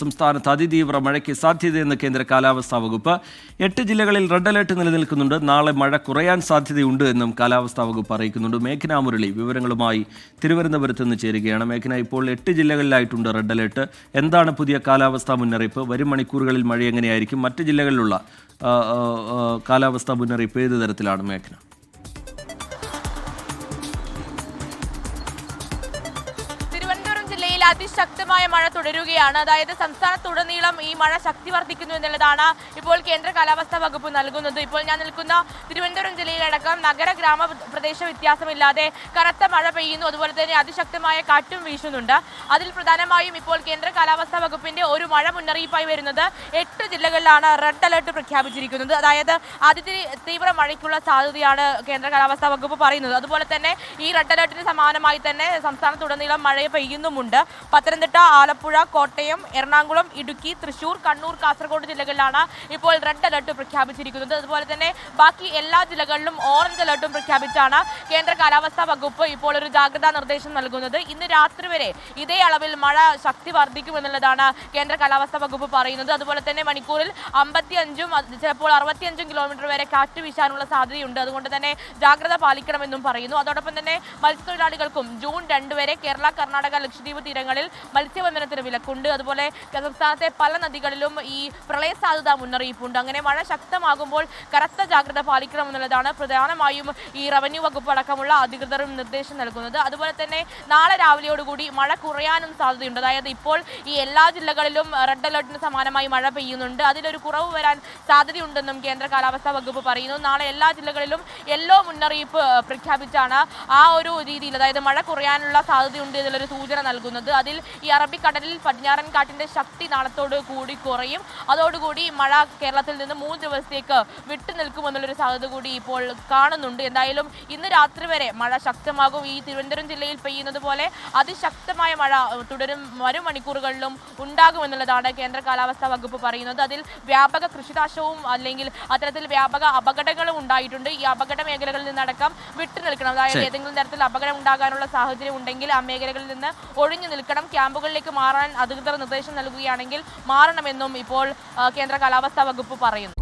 സംസ്ഥാനത്ത് അതിതീവ്ര മഴയ്ക്ക് സാധ്യതയെന്ന് കേന്ദ്ര കാലാവസ്ഥാ വകുപ്പ്. എട്ട് ജില്ലകളിൽ റെഡ് അലേർട്ട് നിലനിൽക്കുന്നുണ്ട്. നാളെ മഴ കുറയാൻ സാധ്യതയുണ്ട് എന്നും കാലാവസ്ഥാ വകുപ്പ് അറിയിക്കുന്നുണ്ട്. മേഘന മുരളി വിവരങ്ങളുമായി തിരുവനന്തപുരത്ത് നിന്ന് ചേരുകയാണ്. മേഘന ഇപ്പോൾ എട്ട് ജില്ലകളിലായിട്ടുണ്ട് റെഡ് അലേർട്ട്. എന്താണ് പുതിയ കാലാവസ്ഥാ മുന്നറിയിപ്പ്? വരും മണിക്കൂറുകളിൽ മഴ എങ്ങനെയായിരിക്കും? മറ്റ് ജില്ലകളിലുള്ള കാലാവസ്ഥാ മുന്നറിയിപ്പ് ഏത് തരത്തിലാണ് മേഘന? ജില്ലയിൽ അതിശക്തമായ മഴ തുടരുകയാണ്. അതായത് സംസ്ഥാനത്തുടനീളം ഈ മഴ ശക്തി വർദ്ധിക്കുന്നു എന്നുള്ളതാണ് ഇപ്പോൾ കേന്ദ്ര കാലാവസ്ഥാ വകുപ്പ് നൽകുന്നത്. ഇപ്പോൾ ഞാൻ നിൽക്കുന്ന തിരുവനന്തപുരം ജില്ലയിലടക്കം നഗര ഗ്രാമ പ്രദേശ വ്യത്യാസമില്ലാതെ കനത്ത മഴ പെയ്യുന്നു. അതുപോലെ തന്നെ അതിശക്തമായ കാറ്റും വീശുന്നുണ്ട്. അതിൽ പ്രധാനമായും ഇപ്പോൾ കേന്ദ്ര കാലാവസ്ഥാ വകുപ്പിന്റെ ഒരു മഴ മുന്നറിയിപ്പായി വരുന്നത് എട്ട് ജില്ലകളിലാണ് റെഡ് അലർട്ട് പ്രഖ്യാപിച്ചിരിക്കുന്നത്. അതായത് അതി തീവ്ര മഴയ്ക്കുള്ള സാധ്യതയാണ് കേന്ദ്ര കാലാവസ്ഥാ വകുപ്പ് പറയുന്നത്. അതുപോലെ തന്നെ ഈ റെഡ് അലർട്ടിന് സമാനമായി തന്നെ സംസ്ഥാനത്തുടനീളം മഴ പെയ്യുന്നുമുണ്ട്. പത്തനംതിട്ട ആലപ്പുഴ കോട്ടയം എറണാകുളം ഇടുക്കി തൃശൂർ കണ്ണൂർ കാസർഗോഡ് ജില്ലകളിലാണ് ഇപ്പോൾ റെഡ് അലർട്ട് പ്രഖ്യാപിച്ചിരിക്കുന്നത്. അതുപോലെ തന്നെ ബാക്കി എല്ലാ ജില്ലകളിലും ഓറഞ്ച് അലർട്ടും പ്രഖ്യാപിച്ചാണ് കേന്ദ്ര കാലാവസ്ഥാ വകുപ്പ് ഇപ്പോൾ ഒരു ജാഗ്രതാ നിർദ്ദേശം നൽകുന്നത്. ഇന്ന് രാത്രി വരെ ഇതേ അളവിൽ മഴ ശക്തി വർദ്ധിക്കുമെന്നുള്ളതാണ് കേന്ദ്ര കാലാവസ്ഥാ വകുപ്പ് പറയുന്നത്. അതുപോലെ തന്നെ മണിക്കൂറിൽ അമ്പത്തിയഞ്ചും ചിലപ്പോൾ അറുപത്തിയഞ്ചും കിലോമീറ്റർ വരെ കാറ്റ് വീശാനുള്ള സാധ്യതയുണ്ട്. അതുകൊണ്ട് തന്നെ ജാഗ്രത പാലിക്കണമെന്നും പറയുന്നു. അതോടൊപ്പം തന്നെ മത്സ്യത്തൊഴിലാളികൾക്കും ജൂൺ രണ്ട് വരെ കേരള കർണാടക ലക്ഷദ്വീപ് തീരങ്ങളിൽ മത്സ്യബന്ധനത്തിന് വിലക്കുണ്ട്. അതുപോലെ സംസ്ഥാനത്തെ പല നദികളിലും ഈ പ്രളയ സാധ്യതാ മുന്നറിയിപ്പുണ്ട്. അങ്ങനെ മഴ ശക്തമാകുമ്പോൾ കറുത്ത ജാഗ്രത പാലിക്കണമെന്നുള്ളതാണ് പ്രധാനമായും ഈ റവന്യൂ വകുപ്പ് അടക്കമുള്ള അധികൃതരും നിർദ്ദേശം നൽകുന്നത്. അതുപോലെ തന്നെ നാളെ രാവിലെയോടുകൂടി മഴ കുറയാനും സാധ്യതയുണ്ട്. അതായത് ഇപ്പോൾ ഈ എല്ലാ ജില്ലകളിലും റെഡ് അലർട്ടിന് സമാനമായി മഴ പെയ്യുന്നുണ്ട്. അതിലൊരു കുറവ് വരാൻ സാധ്യതയുണ്ടെന്നും കേന്ദ്ര കാലാവസ്ഥാ വകുപ്പ് പറയുന്നു. നാളെ എല്ലാ ജില്ലകളിലും യെല്ലോ മുന്നറിയിപ്പ് പ്രഖ്യാപിച്ചാണ് ആ ഒരു രീതിയിൽ അതായത് മഴ കുറയാനുള്ള സാധ്യതയുണ്ട് എന്നുള്ളൊരു സൂചന നൽകുന്നത്. അതിൽ ഈ അറബിക്കടലിൽ പടിഞ്ഞാറൻ കാറ്റിന്റെ ശക്തി നാളത്തോട് കൂടി കുറയും. അതോടുകൂടി മഴ കേരളത്തിൽ നിന്ന് മൂന്ന് ദിവസത്തേക്ക് വിട്ടു നിൽക്കുമെന്നുള്ളൊരു സാധ്യത കൂടി ഇപ്പോൾ കാണുന്നുണ്ട്. എന്തായാലും ഇന്ന് രാത്രി വരെ മഴ ശക്തമാകും. ഈ തിരുവനന്തപുരം ജില്ലയിൽ പെയ്യുന്നത് പോലെ അതിശക്തമായ മഴ തുടരും. വരും മണിക്കൂറുകളിലും ഉണ്ടാകുമെന്നുള്ളതാണ് കേന്ദ്ര കാലാവസ്ഥാ വകുപ്പ് പറയുന്നത്. അതിൽ വ്യാപക കൃഷിനാശവും അല്ലെങ്കിൽ അത്തരത്തിൽ വ്യാപക അപകടങ്ങളും ഉണ്ടായിട്ടുണ്ട്. ഈ അപകട മേഖലകളിൽ നിന്നടക്കം വിട്ടു നിൽക്കണം. അതായത് ഏതെങ്കിലും തരത്തിൽ അപകടം ഉണ്ടാകാനുള്ള സാഹചര്യം ഉണ്ടെങ്കിൽ ആ മേഖലകളിൽ നിന്ന് ഒഴിഞ്ഞു നിൽക്കണം. ക്യാമ്പുകളിലേക്ക് മാറാൻ അധികൃതർ നിർദ്ദേശം നൽകുകയാണെങ്കിൽ മാറണമെന്നും ഇപ്പോൾ കേന്ദ്ര കാലാവസ്ഥാ വകുപ്പ് പറയുന്നു.